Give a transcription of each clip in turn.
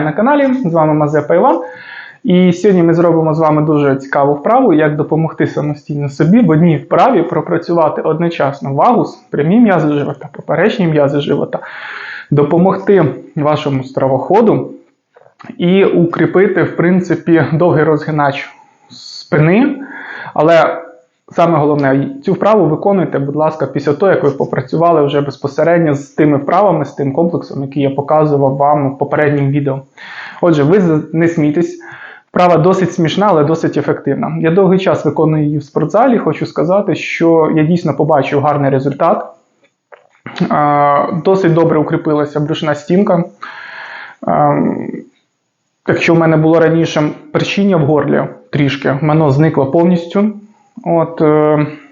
на каналі. З вами Мазепа Іван. І сьогодні ми зробимо з вами дуже цікаву вправу, як допомогти самостійно собі в одній вправі пропрацювати одночасно вагус, прямі м'язи живота, поперечні м'язи живота, допомогти вашому стравоходу і укріпити, в принципі, довгий розгинач спини. Але саме головне, цю вправу виконуйте, будь ласка, після того, як ви попрацювали вже безпосередньо з тими вправами, з тим комплексом, який я показував вам в попереднім відео. Отже, ви не смійтесь. Вправа досить смішна, але досить ефективна. Я довгий час виконую її в спортзалі. Хочу сказати, що я дійсно побачив гарний результат. Досить добре укріпилася брюшна стінка. Якщо в мене було раніше першіння в горлі трішки, воно зникло повністю. От, е,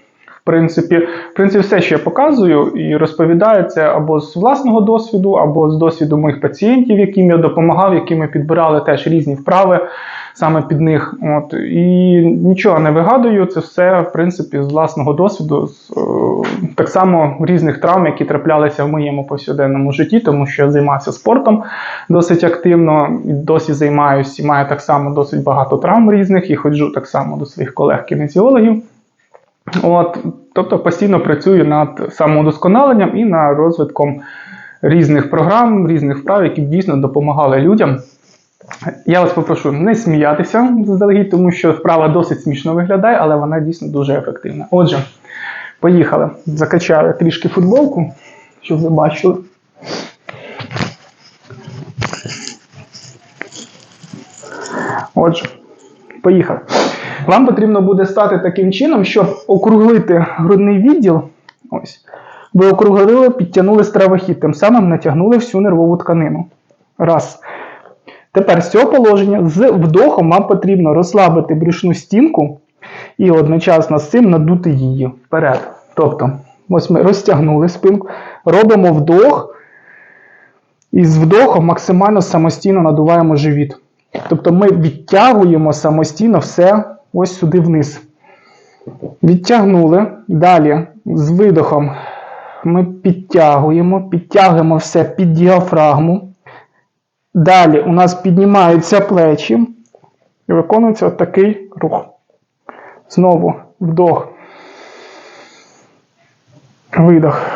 принципі, в принципі, все, що я показую і розповідаю, це або з власного досвіду, або з досвіду моїх пацієнтів, яким я допомагав, які ми підбирали теж різні вправи саме під них. От, і нічого не вигадую, це все, в принципі, з власного досвіду, з, е, так само різних травм, які траплялися в моєму повсякденному житті, тому що я займався спортом досить активно, і досі займаюся і маю так само досить багато травм різних і ходжу так само до своїх колег-кінезіологів. От, тобто постійно працюю над самоудосконаленням і над розвитком різних програм, різних вправ, які б дійсно допомагали людям. Я вас попрошу не сміятися заздалегідь, тому що вправа досить смішно виглядає, але вона дійсно дуже ефективна. Отже, поїхали. Закачаю трішки футболку, щоб ви бачили. Отже, поїхали. Вам потрібно буде стати таким чином, щоб округлити грудний відділ. Ось. Ви округлили, підтягнули стравохід, тим самим натягнули всю нервову тканину. Раз. Тепер з цього положення з вдохом вам потрібно розслабити брюшну стінку і одночасно з цим надути її вперед. Тобто, ось ми розтягнули спинку, робимо вдох, і з вдохом максимально самостійно надуваємо живіт. Тобто ми відтягуємо самостійно все ось сюди вниз. Відтягнули. Далі з видохом ми підтягуємо, підтягуємо все під діафрагму. Далі у нас піднімаються плечі і виконується такий рух. Знову вдох. Видох.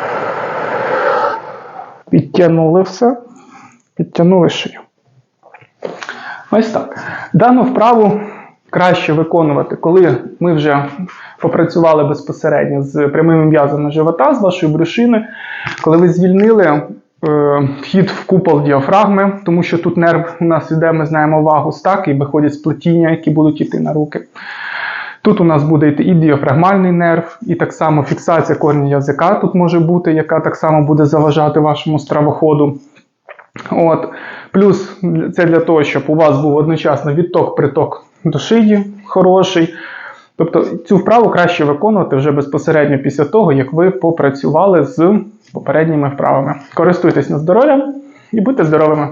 Підтягнули все. Підтягнули шию. Ось так. Дану вправу краще виконувати, коли ми вже попрацювали безпосередньо з прямими м'язами живота, з вашої брюшини, коли ви звільнили е, вхід в купол діафрагми, тому що тут нерв у нас іде, ми знаємо вагус, так, і виходять сплетіння, які будуть йти на руки. Тут у нас буде йти і діафрагмальний нерв, і так само фіксація корня язика тут може бути, яка так само буде заважати вашому стравоходу. От. Плюс це для того, щоб у вас був одночасно відток-приток до шиї хороший. Тобто цю вправу краще виконувати вже безпосередньо після того, як ви попрацювали з попередніми вправами. Користуйтесь на здоров'я і будьте здоровими!